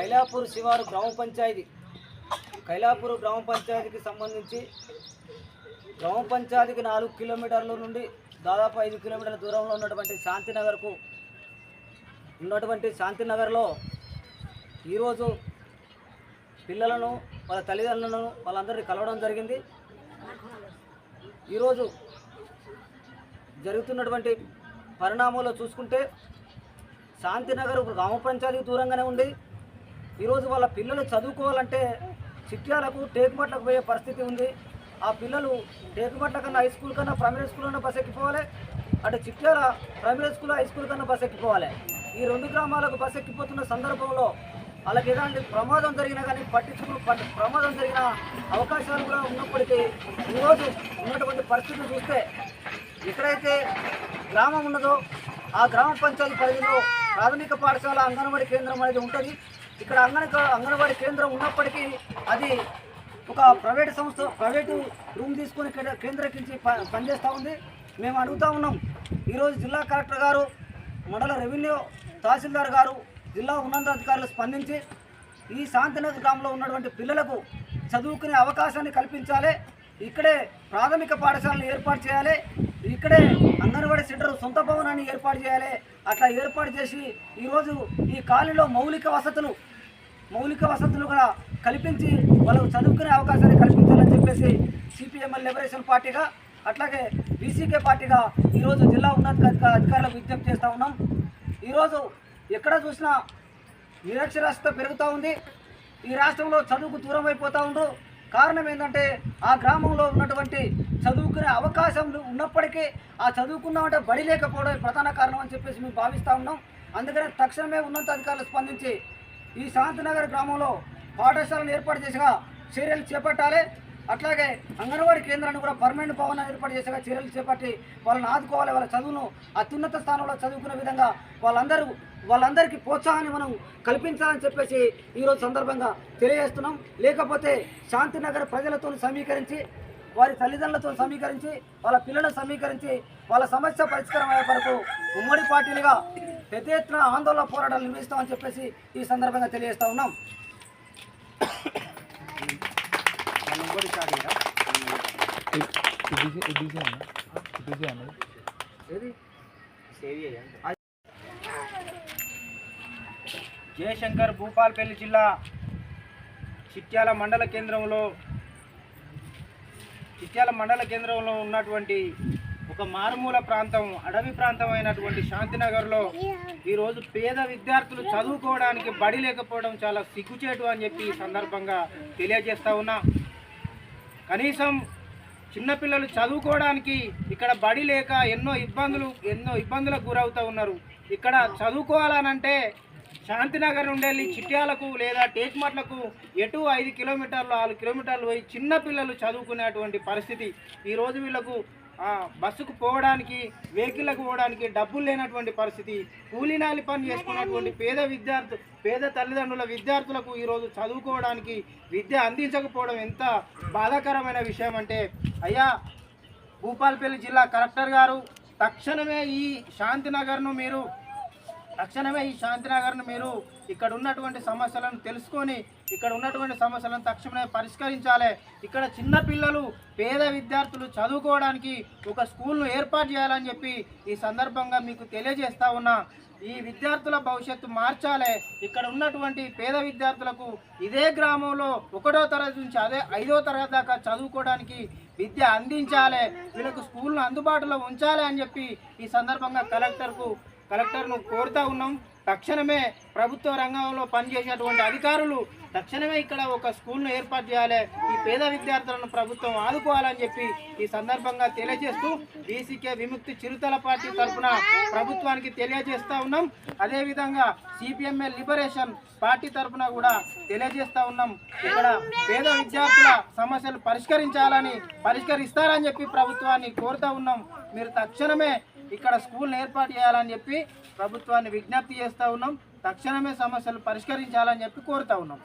కైలాపూర్ శివారు గ్రామ పంచాయతీ. కైలాపూర్ గ్రామ పంచాయతీకి సంబంధించి గ్రామ పంచాయతీకి నాలుగు కిలోమీటర్ల నుండి దాదాపు ఐదు కిలోమీటర్ల దూరంలో ఉన్నటువంటి శాంతినగర్కు ఉన్నటువంటి శాంతినగర్లో ఈరోజు పిల్లలను వాళ్ళ తల్లిదండ్రులను వాళ్ళందరినీ కలవడం జరిగింది. ఈరోజు జరుగుతున్నటువంటి పరిణామంలో చూసుకుంటే శాంతినగర్ గ్రామ పంచాయతీకి దూరంగానే ఉంది. ఈరోజు వాళ్ళ పిల్లలు చదువుకోవాలంటే చిట్యాలకు టేకుమట్లకు పోయే పరిస్థితి ఉంది. ఆ పిల్లలు టేకుమట్ల కన్నా హై స్కూల్ కన్నా ప్రైమరీ స్కూల్ కన్నా బస్ ఎక్కిపోవాలి. అంటే Chityala primary school high school కన్నా బస్ ఎక్కిపోవాలి. ఈ రెండు గ్రామాలకు బస్ ఎక్కిపోతున్న సందర్భంలో వాళ్ళకి ఎలాంటి ప్రమాదం జరిగినా కానీ పట్టించుకుని పట్- ప్రమాదం జరిగిన అవకాశాలు కూడా ఉన్నప్పటికీ ఈరోజు ఉన్నటువంటి పరిస్థితులు చూస్తే ఎక్కడైతే గ్రామం ఉన్నదో ఆ గ్రామ పంచాయతీ పరిధిలో ప్రాథమిక పాఠశాల అంగన్వాడీ కేంద్రం అనేది ఉంటుంది. ఇక్కడ అంగన అంగన్వాడీ కేంద్రం ఉన్నప్పటికీ అది ఒక ప్రైవేట్ సంస్థ ప్రైవేటు రూమ్ తీసుకొని కేంద్ర- కేంద్రీకరించి ప- పనిచేస్తూ ఉంది. మేము అడుగుతా ఉన్నాం. ఈరోజు జిల్లా కలెక్టర్ గారు మండల రెవెన్యూ తహసీల్దార్ గారు జిల్లా ఉన్నతాధికారులు స్పందించి ఈ శాంతినగర్ గ్రామంలో ఉన్నటువంటి పిల్లలకు చదువుకునే అవకాశాన్ని కల్పించాలి. ఇక్కడే ప్రాథమిక పాఠశాలను ఏర్పాటు చేయాలి. ఇక్కడే అంగన్వాడీ సెంటర్ సొంత భవనాన్ని ఏర్పాటు చేయాలి. అట్లా ఏర్పాటు చేసి ఈరోజు ఈ కాలనీలో మౌలిక వసతులు మౌలిక వసతులు కూడా కల్పించి వాళ్ళకు చదువుకునే అవకాశాన్ని కల్పించాలని చెప్పేసి సిపిఎంఎల్ లిబరేషన్ పార్టీగా అట్లాగే బీసీకే పార్టీగా ఈరోజు జిల్లా ఉన్నత అధికారులకు విజ్ఞప్తి చేస్తూ ఉన్నాం. ఈరోజు ఎక్కడ చూసినా నిరక్షరాస్యత పెరుగుతూ ఉంది. ఈ రాష్ట్రంలో చదువుకు దూరం అయిపోతూ ఉండ్రు. కారణం ఏంటంటే ఆ గ్రామంలో ఉన్నటువంటి చదువుకునే అవకాశం ఉన్నప్పటికీ ఆ చదువుకున్నామంటే బడి లేకపోవడం ప్రధాన కారణం అని చెప్పేసి మేము భావిస్తూ ఉన్నాం. అందుకనే తక్షణమే ఉన్నతాధికారులు స్పందించి ఈ శాంతినగర్ గ్రామంలో పాఠశాలను ఏర్పాటు చేసిగా చర్యలు చేపట్టాలి. అట్లాగే అంగన్వాడీ కేంద్రాన్ని కూడా పర్మనెంట్ భవనాన్ని ఏర్పాటు చేసేగా చర్యలు చేపట్టి వాళ్ళని ఆదుకోవాలి. వాళ్ళ చదువును అత్యున్నత స్థానంలో చదువుకునే విధంగా వాళ్ళందరూ వాళ్ళందరికీ ప్రోత్సాహాన్ని మనం కల్పించాలని చెప్పేసి ఈరోజు సందర్భంగా తెలియజేస్తున్నాం. లేకపోతే శాంతినగర్ ప్రజలతో సమీకరించి వారి తల్లిదండ్రులతో సమీకరించి వాళ్ళ పిల్లలను సమీకరించి వాళ్ళ సమస్య పరిష్కారం అయ్యే వరకు ఉమ్మడి పార్టీలుగా పెద్ద ఎత్తున ఆందోళన పోరాటాలు నిర్వహిస్తామని చెప్పేసి ఈ సందర్భంగా తెలియజేస్తా ఉన్నాం. జయశంకర్ భూపాల్పల్లి జిల్లా చిట్యాల మండల కేంద్రంలో చిట్యాల మండల కేంద్రంలో ఉన్నటువంటి ఒక మారుమూల ప్రాంతం అడవి ప్రాంతం అయినటువంటి శాంతినగర్లో ఈరోజు పేద విద్యార్థులు చదువుకోవడానికి బడి లేకపోవడం చాలా సిగ్గుచేటు అని చెప్పి ఈ సందర్భంగా తెలియజేస్తా ఉన్నా. కనీసం చిన్నపిల్లలు చదువుకోవడానికి ఇక్కడ బడి లేక ఎన్నో ఇబ్బందులు ఎన్నో ఇబ్బందులకు గురవుతూ ఉన్నారు. ఇక్కడ చదువుకోవాలనంటే శాంతినగర్ నుండి వెళ్ళి చిట్యాలకు లేదా టేక్మట్లకు ఎటు ఐదు కిలోమీటర్లు ఆరు కిలోమీటర్లు పోయి చిన్నపిల్లలు చదువుకునేటువంటి పరిస్థితి. ఈరోజు వీళ్ళకు బస్సుకు పోవడానికి వెహికల్లకు పోవడానికి డబ్బులు లేనటువంటి పరిస్థితి కూలీనాలి పని చేసుకున్నటువంటి పేద విద్యార్థు పేద తల్లిదండ్రుల విద్యార్థులకు ఈరోజు చదువుకోవడానికి విద్య అందించకపోవడం ఎంత బాధాకరమైన విషయం అంటే అయ్యా భూపాల్పల్లి జిల్లా కలెక్టర్ గారు తక్షణమే ఈ శాంతినగర్ను మీరు తక్షణమే ఈ శాంతినగర్ను మీరు ఇక్కడ ఉన్నటువంటి సమస్యలను తెలుసుకొని ఇక్కడ ఉన్నటువంటి సమస్యలను తక్షణమే పరిష్కరించాలి. ఇక్కడ చిన్నపిల్లలు పేద విద్యార్థులు చదువుకోవడానికి ఒక స్కూల్ను ఏర్పాటు చేయాలని చెప్పి ఈ సందర్భంగా మీకు తెలియజేస్తా ఉన్నా. ఈ విద్యార్థుల భవిష్యత్తు మార్చాలే. ఇక్కడ ఉన్నటువంటి పేద విద్యార్థులకు ఇదే గ్రామంలో ఒకటో తరగతి నుంచి అదే ఐదో తరగతి దాకా చదువుకోవడానికి విద్య అందించాలి. వీళ్ళకు స్కూల్ను అందుబాటులో ఉంచాలి అని చెప్పి ఈ సందర్భంగా కలెక్టర్కు కలెక్టర్ను కోరుతా ఉన్నాం. తక్షణమే ప్రభుత్వ రంగంలో పనిచేసేటువంటి అధికారులు తక్షణమే ఇక్కడ ఒక స్కూల్ను ఏర్పాటు చేయాలి. ఈ పేద విద్యార్థులను ప్రభుత్వం ఆదుకోవాలని చెప్పి ఈ సందర్భంగా తెలియజేస్తూ బీసీకే విముక్తి చిరుతల పార్టీ తరఫున ప్రభుత్వానికి తెలియజేస్తూ ఉన్నాం. అదేవిధంగా సిపిఎంఏ లిబరేషన్ పార్టీ తరఫున కూడా తెలియజేస్తూ ఉన్నాం. ఇక్కడ పేద విద్యార్థుల సమస్యలు పరిష్కరించాలని పరిష్కరిస్తారని చెప్పి ప్రభుత్వాన్ని కోరుతూ ఉన్నాం. మీరు తక్షణమే ఇక్కడ స్కూల్ ఏర్పాటు చేయాలని చెప్పి ప్రభుత్వాన్ని విజ్ఞప్తి చేస్తూ ఉన్నాం. తక్షణమే సమస్యలు పరిష్కరించాలని చెప్పి కోరుతా ఉన్నాం.